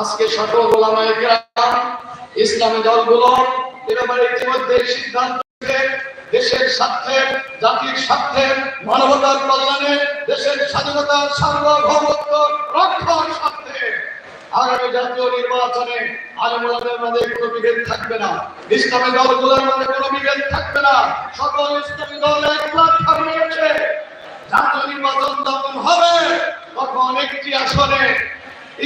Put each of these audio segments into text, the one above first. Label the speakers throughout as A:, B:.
A: আজকে সকল ওলামায়ে কেরাম ইসলামী দলগুলো এ ব্যাপারে ইতিমধ্যে সিদ্ধান্ত দেশের স্বার্থে, জাতির স্বার্থে, মানবতার কল্যাণে, দেশের স্বাধীনতার সার্বভৌমত্ব, রক্ষার স্বার্থে আগামী জাতীয় নির্বাচনে আলমুলাদের মধ্যে কোনো বিভেদ থাকবে না। ইসলামী দলগুলোর মধ্যে কোনো বিভেদ থাকবে না। সকল ইসলামী দল এক প্ল্যাটফর্মে এসে জাতীয় নির্বাচন যখন হবে, তখন একটি আসনে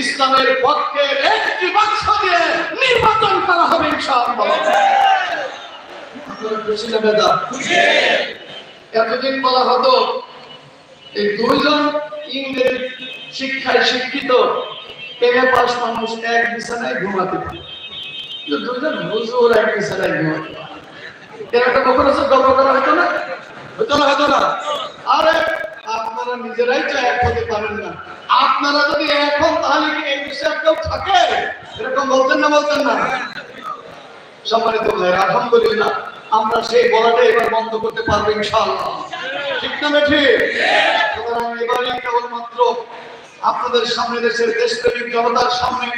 A: ইসলামের পক্ষে একটি বাক্স দিয়ে নির্বাচন করা হবে ইনশাআল্লাহ? এতদিন বলা হতো, এই দুইজন ইংরেজি শিক্ষায় শিক্ষিত এমএ পাস মানুষ এক বিছানায় ঘুমাতে পারে। দুইজন হুজুর এক বিছানায় ঘুমাতে পারে। এর একটা কখনো করা হতো না? হতো না হতো না। আরে আপনারা নিজেরাই তো এক হতে পারেন না। আপনারা যদি এখন তাহলে কি এই বিষয়ে কেউ থাকে? এরকম বলতেন না বলতেন না। সম্মানিত ভাই আলহামদুলিল্লাহ, আমরা সেই বলাটা এবার বন্ধ করতে পারব ইনশাআল্লাহ। ঠিক না ঠিক সুতরাং এবারই কেবলমাত্র আপনাদের সামনে দেশের দেশপ্রেমিক জনতার সামনে,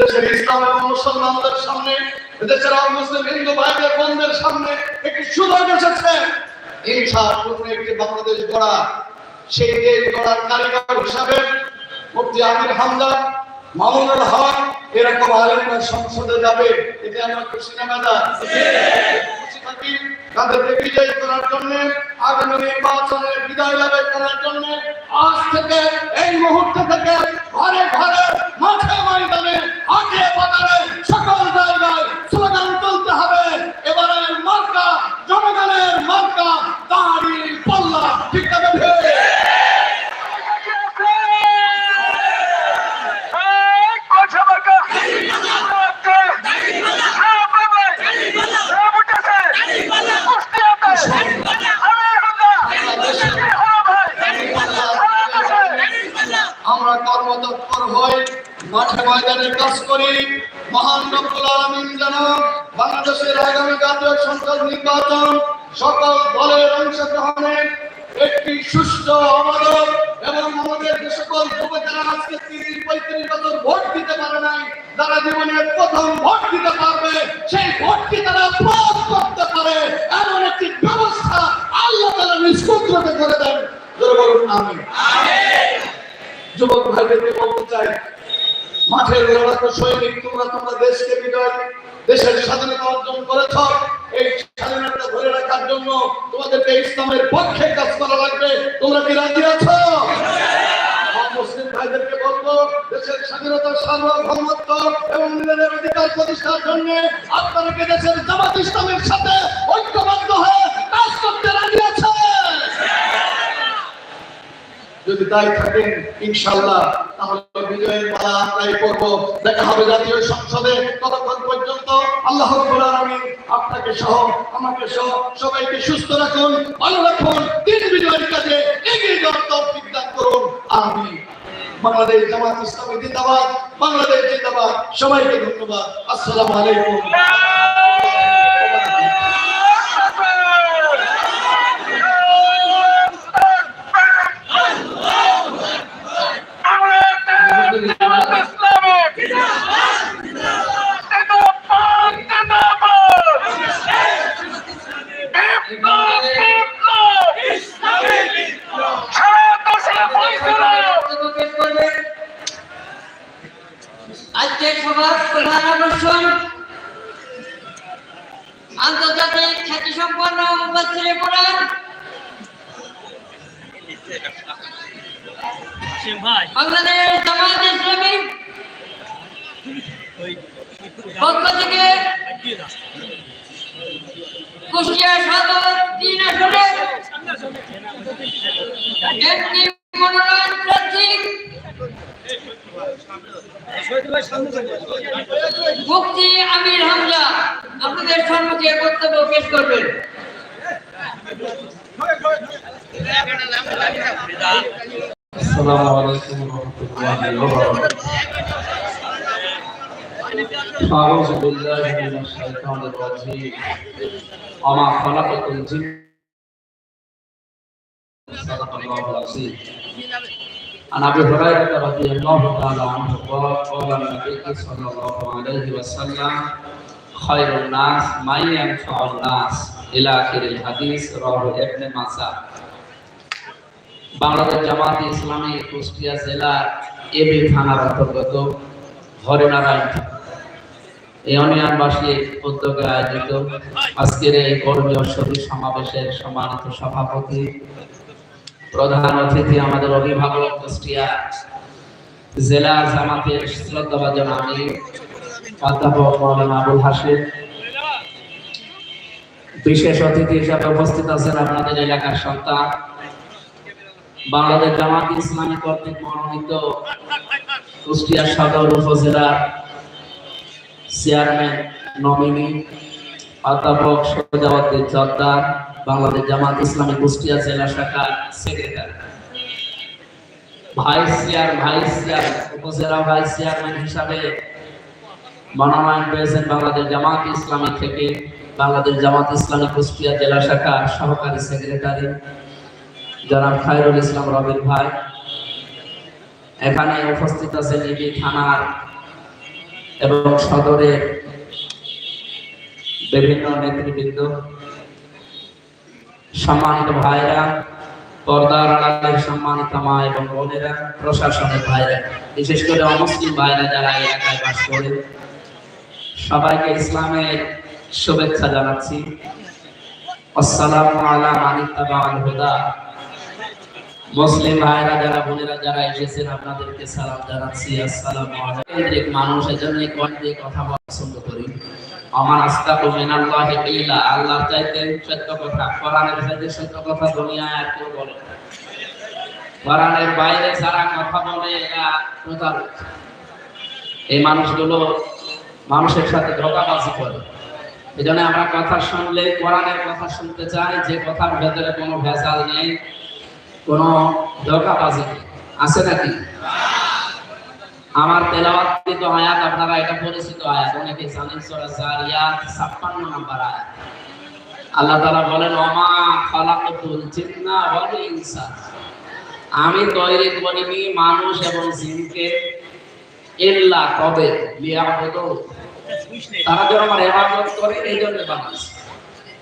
A: দেশের ইসলাম এবং মুসলমানদের সামনে, দেশের মুসলিম হিন্দু ভাইদের বোনদের সামনে একটি সুযোগ এসেছে। ইনশাআল্লাহ একটি বাংলাদেশ গড়া সেই দেশ গড়ার কারিগর হিসাবে মুফতি আমির হামদা মামুনুল হক, এরকম আলেমরা সংসদে যাবে এতে আমরা খুশি না মেদা তাদেরকে বিজয়ী করার জন্য, আগামী নির্বাচনে বিদায় লাভ করার জন্য, আজ থেকে, এই মুহূর্ত থেকে ঘরে ঘরে মাঠে ময়দানে আগে বাজারে সকল জায়গায় স্লোগান মার্কা জনগণের মার্কা তাহারি পাল্লা ঠিক আছে আমরা কর্মতৎপর হই মাঠে ময়দানে কাজ করি মহান রব্বুল আলামিন যেন বাংলাদেশের আগামী জাতীয় সংসদ নির্বাচন, সকল দলের অংশগ্রহণে একটি সুষ্ঠু অবাধক এবং আমাদের যে সকল যুবকেরা আজকে তিরিশ, পঁয়ত্রিশ বছর ভোট দিতে পারে নাই, তারা জীবনের প্রথম ভোট দিতে পারবে। সেই ভোটটি তারা প্রয়োগ করতে পারে। এমন একটি ব্যবস্থা আল্লাহ তারা নিষ্পত্রকে করে দেন। আমি যুবক ভাইদেরকে বলতে চাই? মাঠের লড়াকু সৈনিক, তোমরা তোমরা দেশকে বিজয়, দেশের স্বাধীনতা অর্জন করেছ। এই স্বাধীনতা ধরে রাখার জন্য তোমাদেরকে ইসলামের পক্ষে কাজ করা লাগবে। তোমরা কি রাজি আছো? মুসলিম ভাইদেরকে বলব, দেশের স্বাধীনতা সার্বভৌমত্ব এবং প্রতিষ্ঠার জন্য আপনারা কি দেশের সাথে ঐক্যবদ্ধ হয়ে কাজ করতে রাজি আছেন? যদি তাই থাকেন ইনশাল্লাহ তাহলে বিজয়ের মালা আমরাই করব। দেখা হবে জাতীয় সংসদে ততক্ষণ পর্যন্ত। আল্লাহ আপনাকে সহ, আমাকে সহ সবাইকে সুস্থ রাখুন, ভালো রাখুন, দিন বিজয়ের কাজে এগিয়ে যাওয়ার তৌফিক দান করুন। আমিন। বাংলাদেশ জামাত ইসলামী জিন্দাবাদ, বাংলাদেশ জিন্দাবাদ। সবাইকে ধন্যবাদ। আসসালামু আলাইকুম।
B: আন্তর্জাতিক খ্যাতি সম্পন্ন মুবাসিরে কোরআন বাংলাদেশ জামাত ইসলামী পক্ষ থেকে কুষ্টিয়া সদর তিন আসনে একটি মনোনয়ন প্রার্থী মুফতি আমির হামজা আপনাদের সম্মুখে বক্তব্য পেশ করবেন
C: السلام عليكم ورحمة الله وبركاته أعوذ بالله من الشيطان الرجيم وما خلقت الجن صدق الله العظيم عن ابي هريره رضي الله تعالى عنه قال قال النبي صلى الله عليه وسلم خير الناس من ينفع الناس الى اخر الحديث رواه ابن ماجه বাংলাদেশ জামাত ইসলামী কুষ্টিয়া জেলার এবি থানার অন্তর্গত হরিনারায়ণ এই অনিয়নবাসী উদ্যোগে আয়োজিত আজকের এই কর্মীয় শরীর সমাবেশের সম্মানিত সভাপতি প্রধান অতিথি আমাদের অভিভাবক কুষ্টিয়া জেলা জামাতের শ্রদ্ধাভাজন আমি অধ্যাপক মৌলানা আবুল হাসিম বিশেষ অতিথি হিসাবে উপস্থিত আছেন আপনাদের এলাকার সন্তান, বাংলাদেশ জামাত ইসলামী কর্তৃক মনোনীত কুষ্টিয়া সদর উপজেলার চেয়ারম্যান, নমিনি, অধ্যাপক সোজাউদ্দিন জর্দার বাংলাদেশ জামাত ইসলামী কুষ্টিয়া জেলা শাখা secretary vice chair vice chair উপজেলা ভাইস চেয়ারম্যান হিসাবে মনোনয়ন পেয়েছেন বাংলাদেশ জামাত ইসলামী থেকে। বাংলাদেশ জামাত ইসলামী কুষ্টিয়া জেলা শাখা সহকারী সেক্রেটারি জনাব খায়রুল ইসলাম রবির ভাই। এখানে উপস্থিত আছেন ইবি থানার এবং সদরের বিভিন্ন নেতৃবৃন্দ। সম্মানিত ভাইরা, পর্দার আড়ালের সম্মানিত মা এবং বোনেরা, প্রশাসনের ভাইরা, বিশেষ করে অমুসলিম ভাইরা যারা এলাকায় বাস করে, সবাইকে ইসলামের শুভেচ্ছা জানাচ্ছি। আসসালামু আলা মানিত্তাবা আল হুদা। মুসলিম ভাইরা যারা, বোনেরা যারা এসেছেন, আপনাদেরকে সালাম জানাচ্ছি। আসসালামু আলাইকুম। কেন্দ্রিক মানুষ এজন্য কথা পছন্দ করি। আমার আস্তাকু মিনাল্লাহি কিলা, আল্লাহর চাইতে সত্য কথা। কোরআনের চাইতে সত্য কথা দুনিয়ায় আর কেউ বলে। কোরআনের বাইরে যারা কথা বলে, এরা প্রতারক এই মানুষগুলো মানুষের সাথে ধোকাবাজি করে। এই জন্য আমরা কথা শুনলে, কোরআনের কথা শুনতে চাই, যে কথার ভেতরে কোনো ভেজাল নেই, কোনো ধোকাবাজি আছে নাকি? আমার তেলাওয়াতকৃত আয়াত, আপনারা এটা পরিচিত আয়াত, অনেকে জানেন সূরা জারিয়াত 56 নম্বর আয়াত। আল্লাহ তাআলা বলেন, ওমা জিন্না ওয়াল ইনসা। আমি তৈরি করিনি মানুষ এবং জিনকে ইল্লা তারা আমার ইবাদত করে, এই জন্য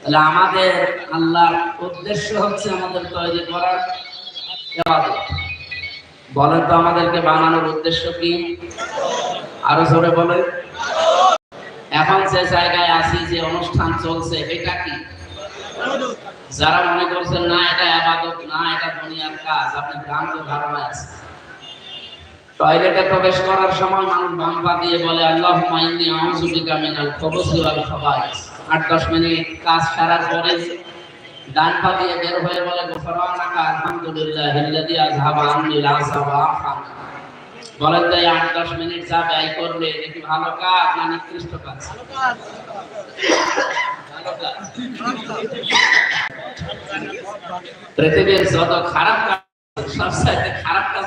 C: তাহলে আমাদের আল্লাহর উদ্দেশ্য হচ্ছে আমাদের তৈরি করার ইবাদত। বলেন তো আমাদেরকে বানানোর উদ্দেশ্য কি? আরও জোরে বলেন। এখন যে জায়গায় আছি, যে অনুষ্ঠান চলছে, এটা কি? যারা মনে করছেন, না, এটা আবাদত, না, এটা দুনিয়ার কাজ আপনি ভ্রান্ত ধারণা আছে টয়লেটে প্রবেশ করার সময় মানুষ বাম পা দিয়ে বলে আল্লাহ মাইনি আউযু বিকা মিনাল মিনিট কাজ সারার পরে ডান পা দিয়ে বের হয়ে বলে গুফরানাকা আলহামদুলিল্লাহ আল্লাযী আযহাবা আন্নি লাসা বলেন তাই আট দশ মিনিট যা ব্যয় করলে কি ভালো কাজ না নিকৃষ্ট কাজ? ভালো কাজ। পৃথিবীর যত খারাপ কাজ সবচাইতে খারাপ কাজ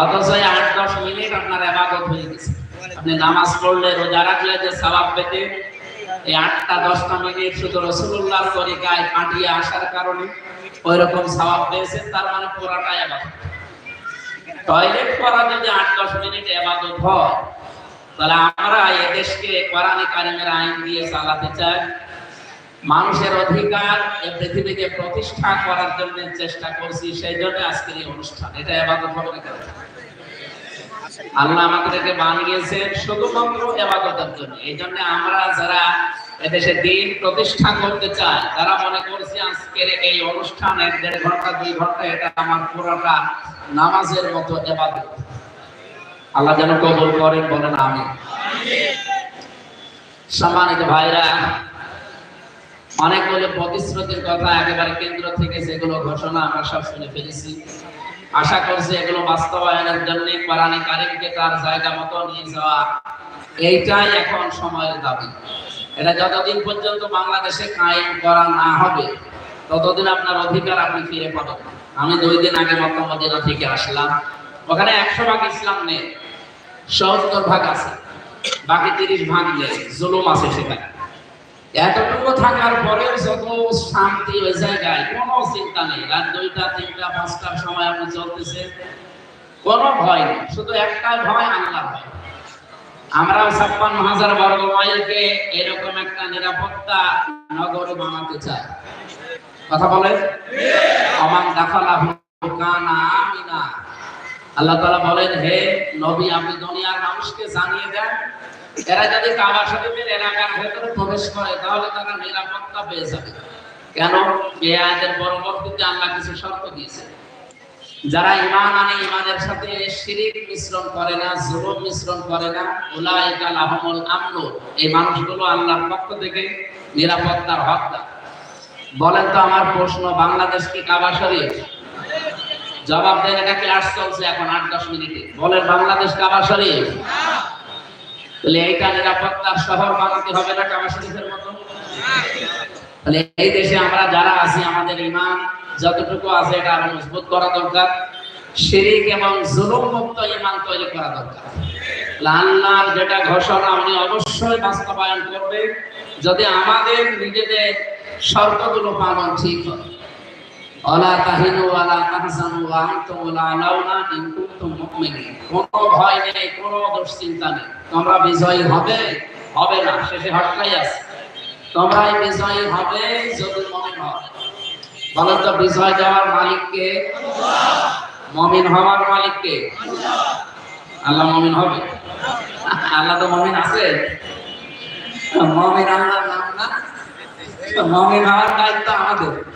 C: অথচ আট দশ মিনিট আপনার আবাদত হয়ে গেছে। আপনি নামাজ পড়লে রোজা রাখলে যে সবাব পেতে এই আটটা, দশটা মিনিট শুধু রসুল্লাহ তরিকায় কাটিয়ে আসার কারণে ওই রকম সবাব পেয়েছেন, তার মানে টয়লেট করা যদি আট, দশ মিনিট আবাদত হয়, তাহলে আমরা এদেশকে কোরআনে কারিমের আইন দিয়ে চালাতে চাই। মানুষের অধিকার এই পৃথিবীকে প্রতিষ্ঠা করার জন্য চেষ্টা করছি, সেই জন্য আজকের এই অনুষ্ঠান। এটা এবাদত? আল্লাহ আমাদেরকে বানিয়েছেন শুধুমাত্র এবাদতের জন্য। এই জন্য আমরা যারা এদেশে দিন প্রতিষ্ঠা করতে চাই, তারা মনে করছি আজকের এই অনুষ্ঠান এক দেড় ঘণ্টা, দুই ঘণ্টা, এটা আমার পুরোটা নামাজের মতো এবাদত আল্লাহ যেন কবুল করেন, বলেন আমি। সম্মানিত ভাইরা, অনেকগুলো প্রতিশ্রুতির কথা একেবারে কেন্দ্র থেকে যেগুলো ঘোষণা আমরা সব শুনে ফেলেছি। আশা করছি এগুলো বাস্তবায়নের জন্য কোরআনে কারিমকে তার জায়গা মতো নিয়ে যাওয়া এইটাই এখন সময়ের দাবি। এটা যতদিন পর্যন্ত বাংলাদেশে কায়েম করা না হবে, ততদিন আপনার অধিকার আপনি ফিরে পাবেন। আমি দুই দিন আগে মক্কা থেকে আসলাম। ওখানে একশো ভাগ ইসলাম নেই, সত্তর ভাগ আছে, বাকি তিরিশ ভাগ নেই, জুলুম আছে সেখানে। এতটুকু থাকার পরেও যত শান্তি ওই জায়গায়, কোনো চিন্তা নেই। রাত দুইটা, তিনটা, পাঁচটার সময় আপনি চলতেছে। কোনো ভয় নেই, শুধু একটাই ভয় আল্লাহ ভয়। আমরাও ছাপ্পান্ন হাজার বর্গ মাইলকে এরকম একটা নিরাপত্তা নগর বানাতে চাই। কথা বলে অমান দাখালা কানা আমিনা। আল্লাহ তাআলা বলেন, হে নবী, আপনি দুনিয়ার মানুষকে জানিয়ে দেন এরা যদি কাবা শরীফের এলাকার ভেতরে প্রবেশ করে, তাহলে তারা নিরাপত্তা পেয়ে যাবে। কেন? পরবর্তীতে আল্লাহ কিছু শর্ত দিয়েছে। যারা ইমান আনে ইমানের সাথে শিরিক মিশ্রণ করে না, জুলুম মিশ্রণ করে না, উলাইকা লাহুমুল আমনু। এই মানুষগুলো আল্লাহর পক্ষ থেকে নিরাপত্তার হকদার। বলেন তো আমার প্রশ্ন, বাংলাদেশ কি কাবা শরীফ? জবাব দেন, এটা ক্লাস চলছে এখন আট দশ মিনিটে? বলেন, বাংলাদেশ কাবা শরীফ? নিরাপত্তার শহর বানাতে হবে না মতো? এই দেশে আমরা যারা আছি, আমাদের ইমান যতটুকু আছে এটা আরও মজবুত করা দরকার। শিরিক এবং জুলুম মুক্ত ইমান তৈরি করা দরকার। আল্লাহর যেটা ঘোষণা উনি অবশ্যই বাস্তবায়ন করবে। যদি আমাদের নিজেদের শর্তগুলো পালন ঠিক হয় অলা তাহিনু ওয়ালা তাহজানু ওয়া আনতুম লাউনা ইন কুনতুম মুমিনিন। কোনো ভয় নেই, কোনো দুশ্চিন্তা নেই। তোমরা বিজয়ী হবে? হবে না। শেষে হটলাই আছে। তোমরাই বিজয়ী হবে যদি মমিন হও। বলেন তো, বিজয় দেওয়ার মালিককে মমিন হওয়ার মালিককে আল্লাহ মমিন হবে। আল্লাহ তো মমিন আছে। মমিন আল্লাহর নাম না। মমিন হওয়ার দায়িত্ব আমাদের।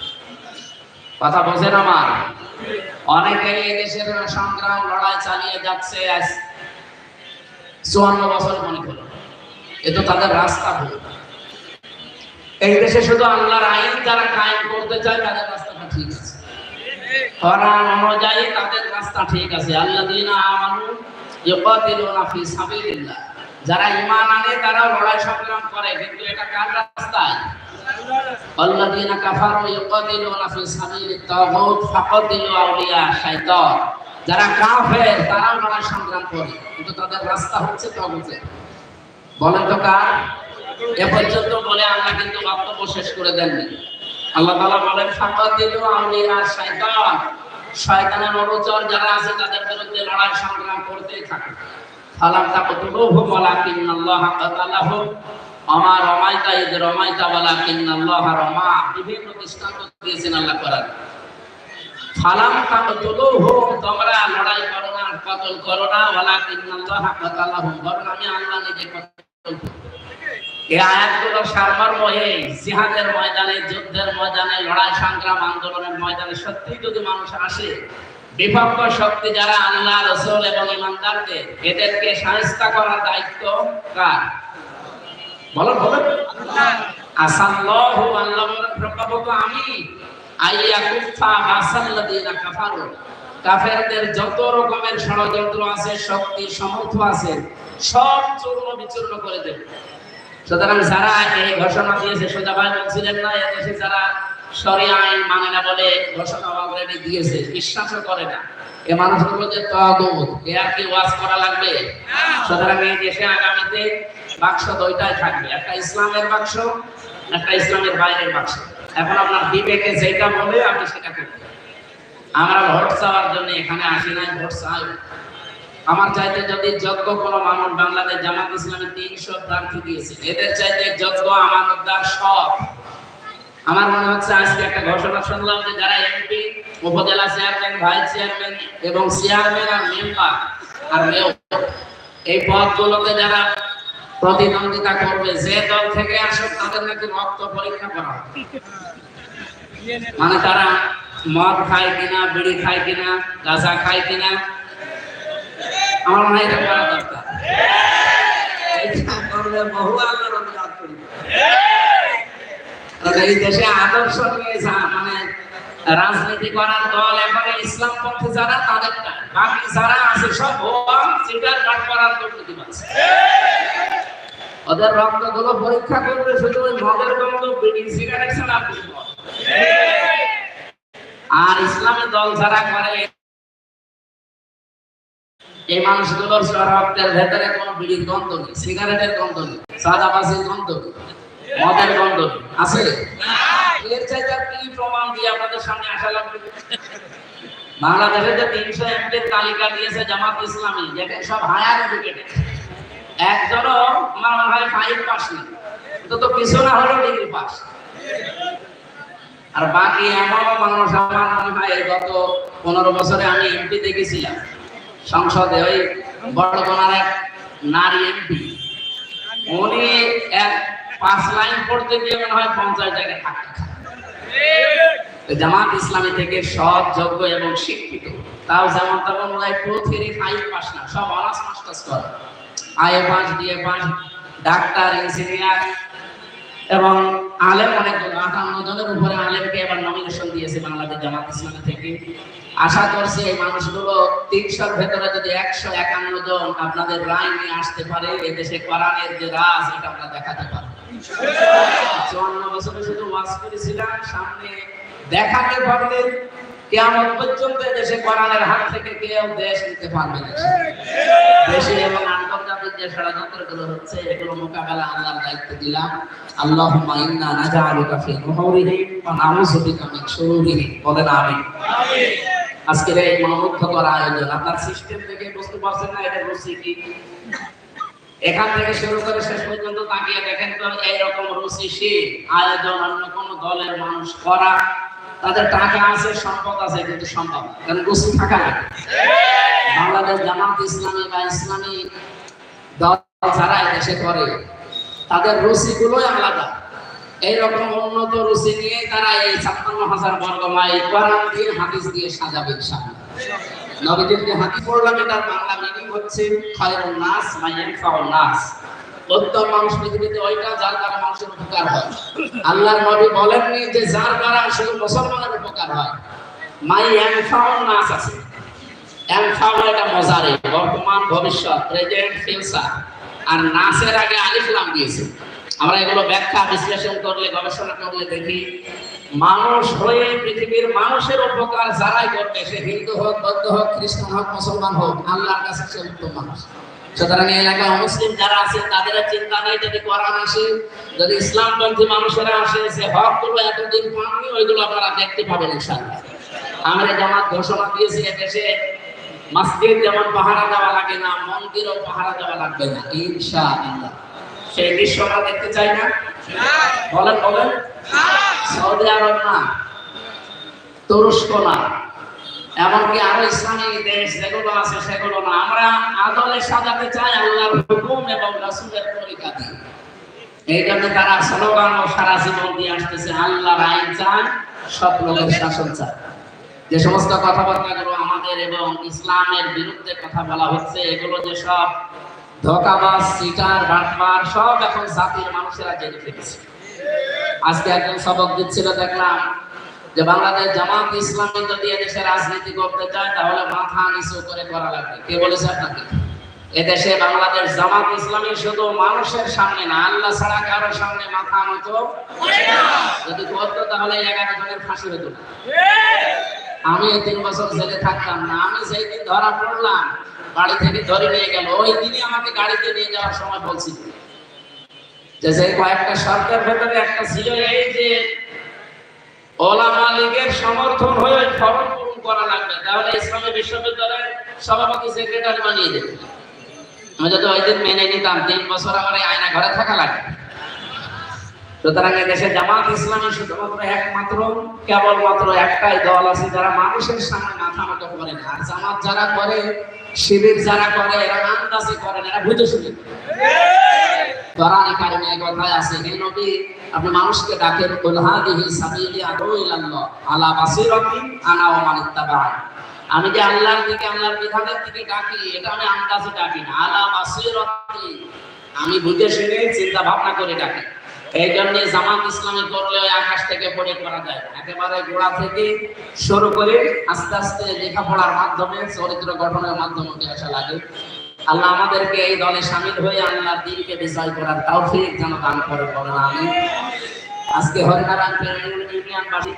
C: কথা বোঝেন আমার? অনেকেই এই দেশের সংগ্রাম, লড়াই চালিয়ে যাচ্ছে চুয়ান্ন বছর মনে করো। এ তো তাদের রাস্তা ভুল। এই দেশে শুধু আল্লাহর আইন যারা কায়েম করতে চায়, তাদের রাস্তাটা ঠিক আছে। কোরআন অনুযায়ী তাদের রাস্তা ঠিক আছে। আল্লাযীনা আমানু ইউকাতিলুনা ফি সাবিলিল্লাহ। যারা ঈমান আনে তারা লড়াই সংগ্রাম করে। কিন্তু এটা কার রাস্তায়? আল্লাযীনা কাফারু ইউকাতিলুনা ফি সাবিলিত তাগুত ফাকাতিলু আউলিয়া শাইতান যারা কাফের তারা লড়াই সংগ্রাম করে, কিন্তু তাদের রাস্তা হচ্ছে তাগুতের বলেন তো কার? এ পর্যন্ত বলে আল্লাহ কিন্তু বক্তব্য শেষ করে দেননি। আল্লাহ তাআলা বলেন ফাকাতিলু আউলিয়া শাইতান। শয়তানের অনুচর যারা আছে, তাদের বিরুদ্ধে লড়াই সংগ্রাম করতেই থাকে। ফালাম তাকতুলুহুম ওয়ালাকিন্নাল্লাহা কাতালাহুম রমাইতা রমাইতা ওয়ালাকিন্নাল্লাহা রমা বিভিন্ন দৃষ্টান্ত দিয়েছেন আল্লাহ কোরআন। ফালাম তোমরা লড়াই করো না, কতল করো না ওয়ালাকিন্নাল্লাহা কাতালাহুম, বরং আমি আল্লাহ নিজে কতল আয়াতগুলো সারমর্ম এই জিহাদের ময়দানে, যুদ্ধের ময়দানে, লড়াই, সংগ্রাম, আন্দোলনের ময়দানে সত্যি যদি মানুষ আসে বিপক্ষ শক্তি যারা আল্লাহ, রসুল এবং ইমানদারদের এদেরকে সাহিস্তা করার দায়িত্ব কার? বলো বলো আসাল্লাহু আল্লাহ বলেন প্রকল্প আমি। আইয়া কুফা বাসাল্লাযিনা কাফারু। কাফেরদের যত রকমের ষড়যন্ত্র আছে শক্তি সামর্থ্য আছে সব চূর্ণ বিচূর্ণ করে দেবে। সুতরাং যারা এই ঘোষণা দিয়েছে সোজা ভাই বলছিলেন না এদেশে যারা সরিয়া আইন মানে না বলে ঘোষণা অলরেডি দিয়েছে বিশ্বাসও করে না। এ মানুষগুলো যে তগুত এ আর কি ওয়াজ করা লাগবে? সুতরাং এই দেশে আগামীতে বাক্স দুইটাই থাকবে, একটা ইসলামের বাক্স, একটা ইসলামের বাইরের বাক্স। এখন আপনার বিবেকে যেটা বলে আপনি সেটা করবেন। আমরা ভোট চাওয়ার জন্য এখানে আসি নাই, ভোট চাই। আমার চাইতে যদি যোগ্য কোনো মানুষ বাংলাদেশ জামাত ইসলামে তিনশো প্রার্থী দিয়েছে, এদের চাইতে যোগ্য আমানতদার সব। আমার মনে হচ্ছে আজকে একটা ঘোষণা শুনলাম যে যারা এমপি, উপজেলা চেয়ারম্যান, ভাইস চেয়ারম্যান এবং চেয়ারম্যান আর মেম্বার আর মেয়র, এই পদগুলোতে যারা প্রতিদ্বন্দ্বিতা করবে, যে দল থেকে আসে তাদের নাকি রক্ত পরীক্ষা করা মানে তারা মদ খায় কিনা, বিড়ি খায় কিনা, গাঁজা খায় কিনা, আমার মনে হয় করা। দরকার এই দেশে আদর্শ নিয়ে যা- মানে রাজনীতি করার দল এখন ইসলাম পন্থী যারা, তাদেরটা। বাকি যারা আছে, সব সিটার কাট করার দুর্নীতি ওদের রক্তগুলো পরীক্ষা করবে শুধু ওই মদের গন্ধ বিড়ি সিগারেট ছাড়া আর ইসলামের দল যারা করে, এই মানুষগুলোর রক্তের ভেতরে কোনো বিড়ির গন্ধ নেই, সিগারেটের গন্ধ নেই গন্ধ নেই, মদের গন্ধ নেই, আছে? এর চাইতে কি প্রমাণ দিয়ে আপনাদের সামনে আসা লাগবে? বাংলাদেশে যে তিনশো এমপির তালিকা দিয়েছে জামাত ইসলামী যেটা সব হায়ার এডুকেটেড একজনও আমার মনে হয় ফাইভ পাস নেই তো না ডিগ্রি পাস আর বাকি এমনও মানুষ আমার মনে হয় গত পনেরো বছরে আমি এমপি দেখেছিলাম সংসদে ওই বড়গোনার এক নারী এমপি উনি এক পাঁচ লাইন পড়তে গিয়ে মনে হয় পঞ্চাশ জায়গায় জামাত ইসলামী থেকে সৎ, যোগ্য এবং শিক্ষিত। তাও যেমন তেমন মনে হয় ফাইভ পাস না, সব অনার্স মাস্টার্স করে। আইএ পাস ডিএ পাস ডাক্তার, ইঞ্জিনিয়ার এবং আলেম অনেকগুলো আটান্ন জনের উপরে আলেমকে এবার নমিনেশন দিয়েছে বাংলাদেশ জামাত ইসলামী থেকে। আশা করছি এই মানুষগুলো তিনশোর ভেতরে যদি একশো একান্ন জন আপনাদের রায় নিয়ে আসতে পারে, এদেশে কোরআনের যে রাজ, এটা আমরা দেখাতে পারব। চুয়ান্ন বছরে শুধু ওয়াজ করেছিলাম, সামনে দেখাতে পারলে কেমন পর্যন্ত দেশে কোরআনের হাত থেকে কেউ দেশ নিতে পারবে না। দেশে এবং আন্তর্জাতিক যে ষড়যন্ত্রগুলো হচ্ছে, এগুলো মোকাবেলা আল্লাহর দায়িত্ব দিলাম। আল্লাহুম্মা ইন্না নাজআলুকা ফি নুহুরিহিম ওয়া নাউযু বিকা মিন শুরুরিহিম বলেন আমিন। আজকের এই মনোমুগ্ধকর আয়োজন, আপনার সিস্টেম থেকে বুঝতে পারছেন না এটা রুচি কি? এখান থেকে শুরু করে শেষ পর্যন্ত তাকিয়ে দেখেন তো, এইরকম রুচিশীল আয়োজন অন্য কোন দলের মানুষ করা তাদের টাকা আছে, সম্পদ আছে, কিন্তু সম্ভব কারণ রুচি থাকা লাগে। বাংলাদেশ জামাত ইসলামী বা ইসলামী দল যারা দেশে করে, তাদের রুচি গুলোই আলাদা। এইরকম উন্নত রুচি নিয়ে তারা এই ছাপ্পান্ন হাজার বর্গ মাইল কোরআন দিয়ে, হাদিস দিয়ে সাজাবে নবীদের হাদিস পড়লাম, এটার বাংলা মিনিং হচ্ছে, খায়রুন নাস, মাইয়ানফাউন নাস। উত্তম মানুষ পৃথিবীতে ওইটা যার দ্বারা মানুষের উপকার হয়। আল্লাহর নবী বলেননি যে যার দ্বারা শুধু মুসলমানের উপকার হয়। মাই ইয়ানফাউন নাস আছে। ইয়ানফাউ এটা মজারে বর্তমান ভবিষ্যৎ, প্রেজেন্ট, ফিউচার। আর নাসের আগে আলিফ লাম দিয়েছে। আমরা এগুলো ব্যাখ্যা, বিশ্লেষণ করলে, গবেষণা করলে দেখি, মানুষ হয়ে পৃথিবীর মানুষের উপকার যারাই করবে, সে হিন্দু হোক, বৌদ্ধ হোক, খ্রিস্টান হোক, মুসলমান হোক, আল্লাহর কাছে সে উত্তম মানুষ। সুতরাং এলাকায় মুসলিম যারা আছে তাদের চিন্তা নেই যদি কোরআন আসে যদি ইসলামপন্থী মানুষেরা আসে সে হকগুলো এতদিন পাননি ওইগুলো আপনারা দেখতে পাবেন আমরা জামাত ঘোষণা দিয়েছি এদেশে মসজিদ যেমন পাহারা দেওয়া লাগে না মন্দিরও পাহারা দেওয়া লাগবে না ইনশাআল্লাহ। সেই দৃশ্য আমরা দেখতে চাই না? বলেন বলেন। সৌদি আরব না তুরস্ক না। এমনকি আরও ইসলামী দেশ যেগুলো আছে সেগুলো না। আমরা আদলে সাজাতে চাই আল্লাহর হুকুম এবং রাসূলের তরিকা দিয়ে। এই জন্য তারা স্লোগান ও সারা জীবন দিয়ে আসতেছে, আল্লাহর আইন চান সব লোকের শাসন চায় যে সমস্ত কথাবার্তাগুলো আমাদের এবং ইসলামের বিরুদ্ধে কথা বলা হচ্ছে, এগুলো যে সব ধোকাবাজ সিটার সব এখন জাতির মানুষেরা জেনে ফেলেছে। আজকে একজন সবক দিচ্ছিল, দেখলাম যে বাংলাদেশ জামাত ইসলামী যদি এদেশে রাজনীতি করতে চায়, তাহলে মাথা নিচু করে করা লাগবে। কে বলেছে আপনাকে? এদেশে বাংলাদেশ জামাত ইসলামী শুধু মানুষের সামনে না, আল্লাহ ছাড়া কারোর সামনে মাথা নত যদি করতো, তাহলে এগারো জনের ফাঁসি হতো আমি এই তিন বছর জেলে থাকতাম না, আমি সেই দিন ধরা পড়লাম, বাড়ি থেকে ধরে নিয়ে গেল, ওই দিনই আমাকে গাড়িতে নিয়ে যাওয়ার সময় বলছিল। যে যে কয়েকটা শর্তের ভেতরে একটা ছিল, এই যে ওলামা লীগের সমর্থন হয়ে ফরম পূরণ করা লাগবে। তাহলে ইসলামী বিশ্ববিদ্যালয়ের সভাপতি সেক্রেটারি বানিয়ে দেবে। আমি যদি ওই দিন মেনে নিতাম তিন বছর আমার আয়না ঘরে থাকা লাগে সুতরাং দেশে জামাত ইসলামী শুধুমাত্র একমাত্র কেবলমাত্র একটাই দল আছে যারা মানুষের সামনে মাথা মতো করে না। আর জামাত যারা করে শিবির যারা করে এরা আন্দাজে করে না, এরা বুঝে শুনে কারিমে আছে। হে নবী, আপনি মানুষকে ডাকেন আলা আনা মান আমি যে আল্লাহর দিকে, আল্লাহর বিধানের দিকে ডাকি, এটা আমি আন্দাজে ডাকি না। আলা আমি বুঝে শুনে চিন্তা ভাবনা করে ডাকি। এই জন্য জামাত ইসলামী করলে আকাশ থেকে পড়ে করা যায় একেবারে গোড়া থেকে শুরু করে আস্তে আস্তে লেখাপড়ার মাধ্যমে, চরিত্র গঠনের মাধ্যমে আসা লাগে। আল্লাহ আমাদেরকে এই দলে সামিল হয়ে আল্লাহ দিনকে বিজয় করার তৌফিক যেন দান করে বলেন আমি আজকে হরিনারায়ণ ইউনিয়নবাসী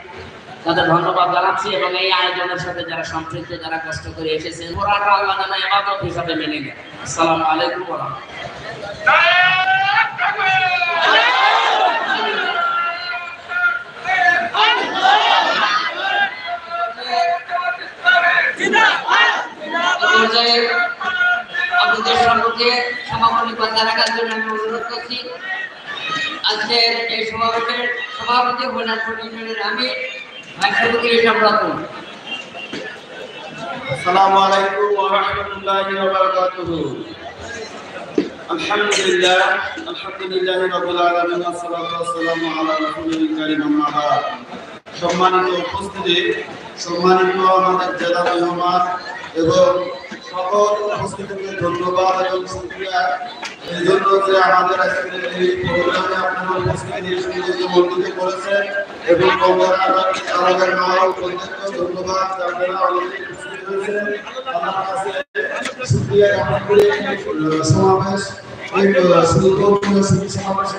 C: তাদের ধন্যবাদ জানাচ্ছি এবং এই আয়োজনের সাথে যারা সম্পৃক্ত যারা কষ্ট করে এসেছে ওরা আল্লাহ যেন এবাদত হিসাবে মেনে নেয়। আসসালামু আলাইকুম
B: পর্যায়ে আপনাদের সম্মুখে সমাপনী কথা রাখার জন্য আমি অনুরোধ করছি। আজকের এই সমাবেশের সভাপতি বোনারপুর ইউনিয়নের আমি
D: ভাইসভাপতি সম্মানিত উপস্থিতি, সম্মানিত আমাদের জেলা মেহমান এবং সকল উপস্থিতিকে ধন্যবাদ এবং শুক্রিয়া। এই জন্য যে আমাদের আজকের এই প্রোগ্রামে আপনারা উপস্থিতি সুযোগ মন্ডিত করেছেন এবং তাদের মাও প্রত্যেককে ধন্যবাদ। আপনারা এই সমাবেশ সমাবেশ